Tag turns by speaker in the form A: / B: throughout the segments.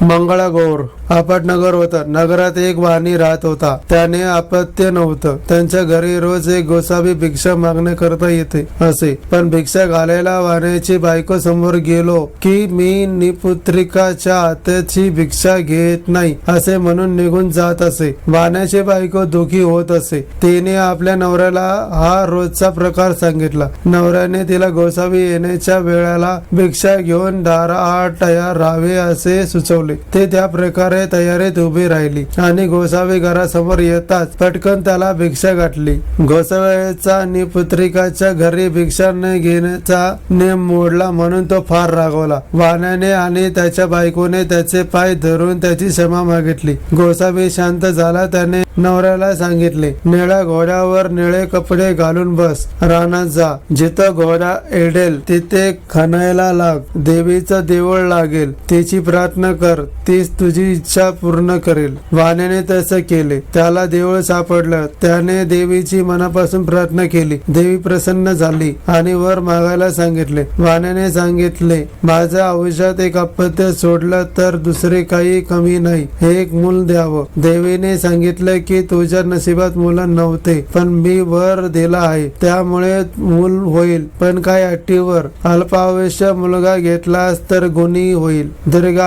A: मंगळागौर आपटनगर होता नगरात एक वाणी राहत होता. त्याने अपत्य नव्हतं. त्यांच्या घरी रोज एक गोसावी भिक्षा मागणे करता येते असे. पण भिक्षा घालायला वाण्याची बायको समोर गेलो की मी निपुत्रिकाच्या हाताची भिक्षा घेत नाही असे म्हणून निघून जात असे. वाण्याची बायको दुखी होत असे. तिने आपल्या नवऱ्याला हा रोजचा प्रकार सांगितला. नवऱ्याने तिला गोसावी येण्याच्या वेळेला भिक्षा घेऊन दारा आठ तयार राहावे असे सुचवले. ते त्या प्रकारे तयारीत उभी राहिली आणि गोसावी घरासमोर येताच पटकन त्याला भिक्षा गाठली. गोसाव्याचा निपुत्रिकाच्या घरी भिक्षा न घेण्याचा नेम मोडला म्हणून तो फार रागवला. वाण्याने आणि त्याच्या बायकोने त्याचे पाय धरून त्याची क्षमा मागितली. गोसावी शांत झाला त्याने नवऱ्याला सांगितले निळ्या घोड्यावर निळे कपडे घालून बस रानात जा. जिथं घोडा एडेल तिथे खणायला लाग. देवीचं देवळ लागेल तिची प्रार्थना कर. कर तीच तुझी इच्छा पूर्ण करेल. वाण्याने तसे केले. त्याला देऊळ सापडलं. त्याने देवीची मनापासून प्रार्थना केली. देवी प्रसन्न झाली आणि वर मागायला सांगितले. वाण्याने सांगितले माझ्या आयुष्यात एक अपत्य सोडलं तर दुसरे काही कमी नाही. हे एक मूल द्यावं. देवीने सांगितलं की तुझ्या नशिबात मुलं नव्हते पण मी वर दिला आहे. त्यामुळे मूल होईल. पण काय अटीवर? अल्पायुष्य मुलगा घेतलास तर गुणी होईल. दीर्घ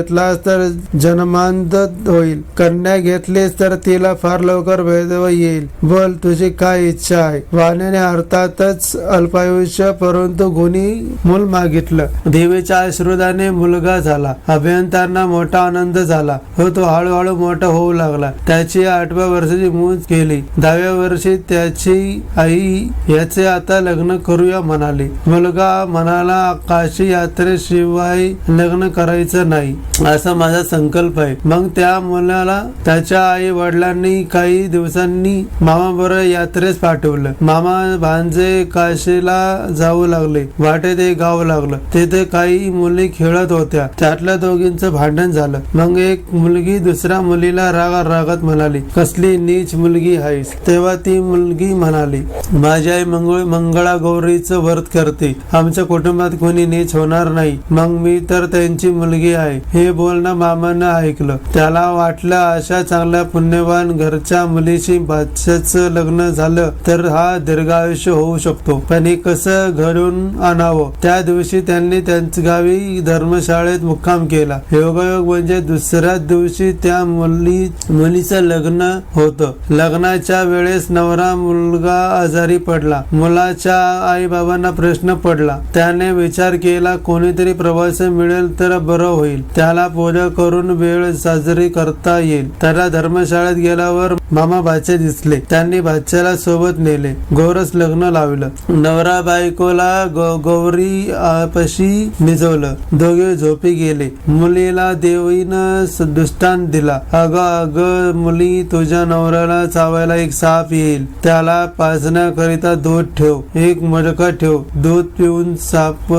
A: आयुष्य घेतलास तर जन्मांत होईल. कन्या घेतलीस तर तिला फार लवकर भेदव येईल. बोल तुझी काय इच्छा आहे? वाण्याने अर्थातच अल्पायुष्य परंतु गुणी मूल मागितलं. देवीच्या आशीर्वादाने मुलगा झाला. अभियंत्यांना मोठा आनंद झाला. हो तो हळूहळू मोठा होऊ लागला. त्याची आठव्या वर्षाची मूज केली दहाव्या वर्षी त्याची आई याचे आता लग्न करूया म्हणाली. मुलगा म्हणाला काशी यात्रेशिवाय लग्न करायचं नाही. असा माझा संकल्प आहे. मग त्या मुलाला त्याच्या आई वडिलांनी काही दिवसांनी मामा बरोबर यात्रेस पाठवलं. मामा भांजे काशीला जाऊ लागले वाटेत ते गाव लागलं. तेथे काही मुली खेळत होत्या. त्यातल्या दोघींचं भांडण झालं. मग एक मुलगी दुसऱ्या मुलीला रागा रागात म्हणाली कसली नीच मुलगी आहेस तेव्हा ती मुलगी म्हणाली माझी आई मंगळ मंगळा गौरीचं व्रत करते. आमच्या कुटुंबात कोणी नीच होणार नाही. मग मी तर त्यांची मुलगी आहे. हे बोलणं मामानं ऐकलं. त्याला वाटलं अशा चांगल्या पुण्यवान घरच्या मुलीशी बादशाच लग्न झालं तर हा दीर्घायुष्य होऊ शकतो. पण हे कसं घडून आणावं? त्या दिवशी त्यांनी त्यांच्या गावी धर्मशाळेत मुक्काम केला. योगायोग म्हणजे दुसऱ्याच दिवशी त्या मुली मुलीचं लग्न होतं. लग्नाच्या वेळेस नवरा मुलगा आजारी पडला. मुलाच्या आई बाबांना प्रश्न पडला. त्याने विचार केला कोणीतरी प्रवास मिळेल तर बरं होईल. त्याला पूजा करून वेळ साजरी करता येईल. त्याला धर्मशाळेत गेल्यावर मामा भाचे दिसले. त्यांनी भाच्याला सोबत नेले. गोरस लग्न लावलं. नवरा बायकोला गौरी पशी निजवलं दोघे झोपी गेले. मुलीला देवीनं दृष्टांत दिला. अग अग मुली तुझ्या नवऱ्याला चावायला एक साप येईल. त्याला पाजण्याकरिता दूध ठेव. एक मडका ठेव. दूध पिऊन साप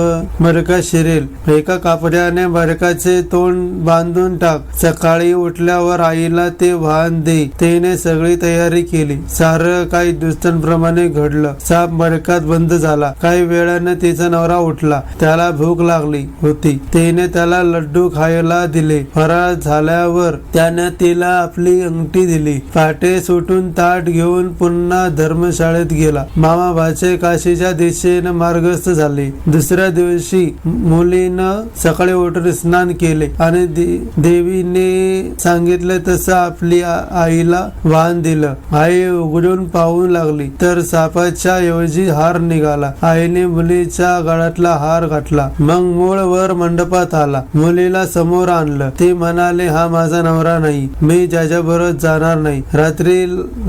A: मडका शिरेल. एका कापड्याने मडकाचे तोंड बांधून टाक. सकाळी उठल्यावर आईला ते वाहन दे. त्याने सगळी तयारी केली. सार काही दुसऱ्यांप्रमाणे घडलं. साप मडकात बंद झाला. काही वेळाने तिचा नवरा उठला. त्याला भूक लागली होती. तिने त्याला लड्डू खायला दिले. फराळ झाल्यावर त्याने तिला आपली अंगठी दिली. पाटे सुटून ताट घेऊन पुन्हा धर्मशाळेत गेला. मामा भाचे काशीच्या दिशेने मार्गस्थ झाले. दुसऱ्या दिवशी मुलीनं सकाळी उठून स्नान केले. आणि देवीने सांगितलं तसं आपली आईला वाहन दिलं. आई उघडून पाहू लागली तर सापाच्या ऐवजी हार निघाला. आईने मुलीच्या गळ्यातला हार घातला. मग मूळ वर मंडपात आला. मुलीला समोर आणलं. ते म्हणाले हा माझा नवरा नाही. मी ज्याच्याबरोबर जाणार नाही. रात्री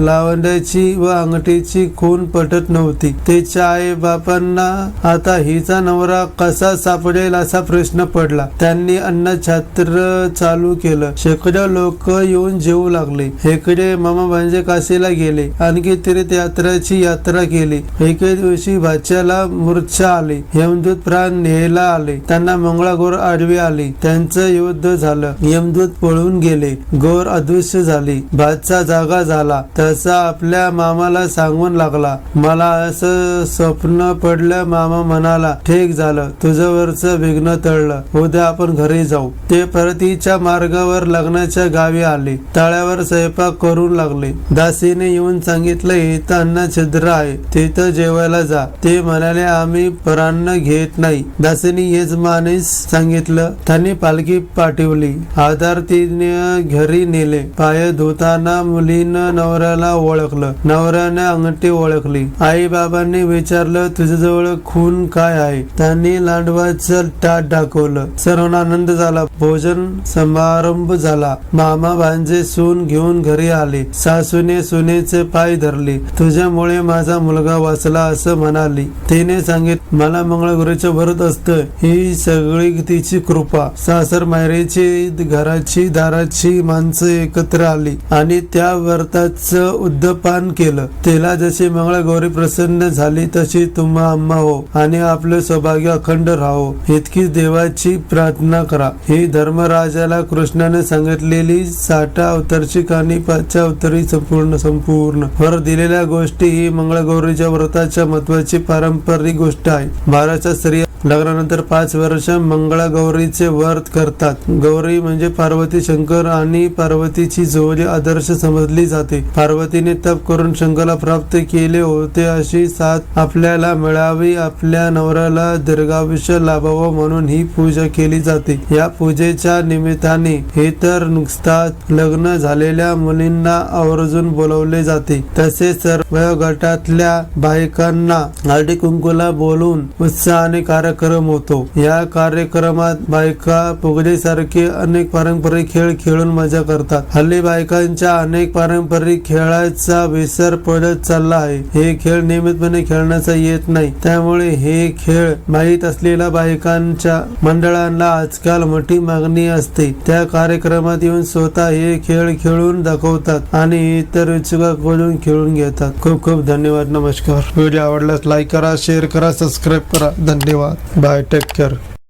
A: लावंड्याची व अंगठीची खून पटत नव्हती. तिच्या आई बापांना आता हिचा नवरा कसा सापडेल असा प्रश्न पडला. त्यांनी अन्न छात्र चालू केलं. शेकडो लोक येऊन जेवू लागले. हेकडे मामा भांजे काशीला गेले. आणखी तीर्थयात्राची यात्रा केली. एके दिवशी भाच्याला मूर्छा आली. यमदूत प्राण न्यायला आले. त्यांना मंगळागौर आडवी आली. त्यांचं युद्ध झालं. यमदूत पळून गेले. गौर अदृश्य झाली. भातचा जागा झाला. तसा आपल्या मामाला सांगून लागला. मला असं स्वप्न पडलं मामा म्हणाला ठीक झालं. तुझ्यावरचं विघ्न तळलं. उद्या आपण घरी जाऊ. ते परतीच्या मार्गावर लग्नाच्या गावी आले. तळ्यावर स्वयंपाक करू लागले. दासीने येऊन सांगितलं इथं अन्न छिद्र आहे. तिथं जेवायला जा. ते म्हणाले आम्ही परान्न घेत नाही. दासीने यजमानेस सांगितलं त्यांनी पालखी पाठवली. आधार तिने घरी नेले. पाय धुताना मुलीनं नवऱ्याला ओळखलं. नवऱ्याने अंगठी ओळखली. आई बाबांनी विचारलं तुझ्याजवळ खून काय आहे? त्यांनी लांडवाचं ताट दाखवलं. सर्वांना आनंद झाला. भोजन समारंभ झाला. मामा भांजे सून घेऊन घरी आले. सासूने सुनेचे पाय धरले. तुझ्यामुळे माझा मुलगा वाचला असं म्हणाली. तिने सांगित मला मंगळगुरीचं भरत असत. ही सगळी तिची कृपा. सासर मायरेची घराची दाराची माणसं एकत्र आली आणि त्या व्रताच उद्दपान केलं. तिला जशी मंगळगौरी प्रसन्न झाली तशी तुम्हा अम्मा हो आणि आपलं सौभाग्य अखंड राहो. इतकी देवाची प्रार्थना करा. ही धर्मराजाला कृष्णाने सांगितलेली साठा अवतारची आणि पाचच्या अवतरी संपूर्ण संपूर्ण. वर दिलेल्या गोष्टी ही मंगळगौरीच्या व्रताच्या महत्वाची पारंपरिक गोष्ट आहे. भारताच्या स्त्रिया लग्नानंतर पाच वर्ष मंगळागौरीचे व्रत करतात. गौरी म्हणजे पार्वती शंकर आणि पार्वतीची जोडी आदर्श समजली जाते. पार्वतीने तप करून शंकरला प्राप्त केले होते अशी साथ आपल्याला मिळावी आपल्या नवऱ्याला दीर्घायुष्य लाभावं म्हणून ही पूजा केली जाते. या पूजेच्या निमित्ताने हे तर नुकताच लग्न झालेल्या मुलींना आवर्जून बोलवले जाते. तसेच सर्व गटातल्या बायकांना हळदी कुंकूला बोलून उत्साहाने कार्यक्रम होतो. या कार्यक्रमात बायका फुगडीसारखे अनेक पारंपरिक खेळ खेळून मजा करतात. हल्ली बायकांच्या अनेक पारंपरिक खेळाचा विसर पडत चालला आहे. हे खेळ नियमितपणे खेळण्याचा येत नाही. त्यामुळे हे खेळ माहीत असलेल्या बायकांच्या मंडळांना आजकाल मोठी मागणी असते. त्या कार्यक्रमात येऊन स्वतः हे खेळ खेळून दाखवतात आणि इतर इच्छुकांकडून खेळून घेतात. खूप खूप धन्यवाद. नमस्कार. व्हिडिओ आवडल्यास लाईक करा शेअर करा सबस्क्राईब करा. धन्यवाद. Bye take care.